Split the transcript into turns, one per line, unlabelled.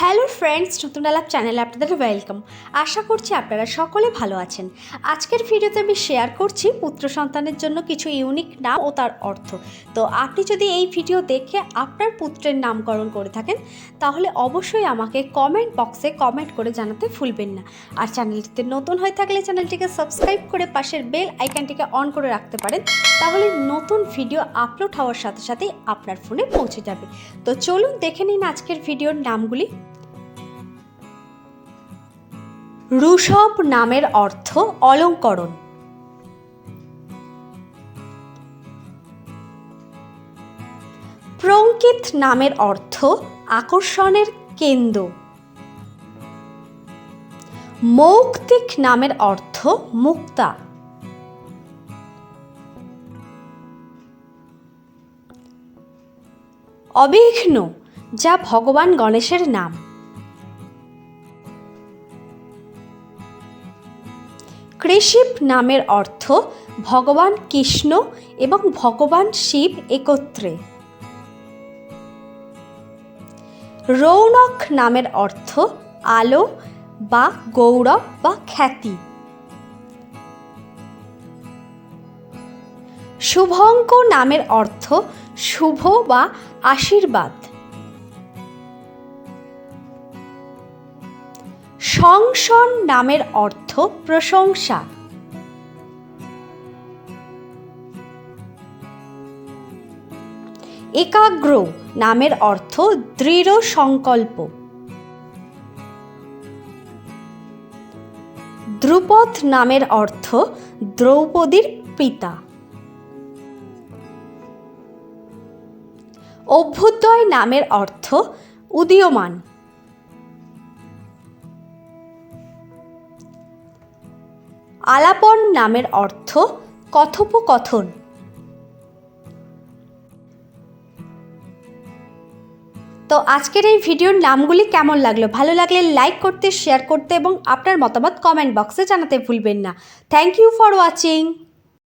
Hello friends নতুন আলাপ চ্যানেলে আপনাদের ওয়েলকাম। আশা করছি আপনারা সকলে ভালো আছেন। আজকের ভিডিওতে আমি শেয়ার করছি পুত্র সন্তানের জন্য কিছু ইউনিক নাম ও তার অর্থ। তো আপনি যদি এই ভিডিও দেখে আপনার পুত্রের নামকরণ করে থাকেন, তাহলে অবশ্যই আমাকে কমেন্ট বক্সে কমেন্ট করে জানাতে ভুলবেন না। আর চ্যানেলটিতে নতুন হয়ে থাকলে চ্যানেলটিকে সাবস্ক্রাইব করে পাশের বেল আইকনটিকে অন করে রাখতে পারেন, তাহলে নতুন ভিডিও আপলোড হওয়ার সাথে সাথেই আপনার ফোনে পৌঁছে যাবে। তো চলুন দেখে নিন আজকের ভিডিওর নামগুলি। ঋষভ নামের অর্থ অলঙ্করণ। প্রঙ্কিত নামের অর্থ আকর্ষণের কেন্দ্র। মৌক্তিক নামের অর্থ মুক্তা। অবিঘ্ন, যা ভগবান গণেশের নাম। কৃষিপ নামের অর্থ ভগবান কৃষ্ণ এবং ভগবান শিব একত্রে। রৌনক নামের অর্থ আলো বা গৌরব বা খ্যাতি। শুভঙ্ক নামের অর্থ শুভ বা আশীর্বাদ। সংসন নামের অর্থ প্রশংসা। একাগ্র নামের অর্থ দৃঢ় সংকল্প। দ্রুপদ নামের অর্থ দ্রৌপদীর পিতা। অভ্যুদয় নামের অর্থ উদীয়মান। আলাপন নামের অর্থ কথোপকথন। তো আজকের এই ভিডিওর নামগুলি কেমন লাগল? ভালো লাগলে লাইক করতে শেয়ার করতে এবং আপনার মতামত কমেন্ট বক্সে জানাতে ভুলবেন না। Thank you for watching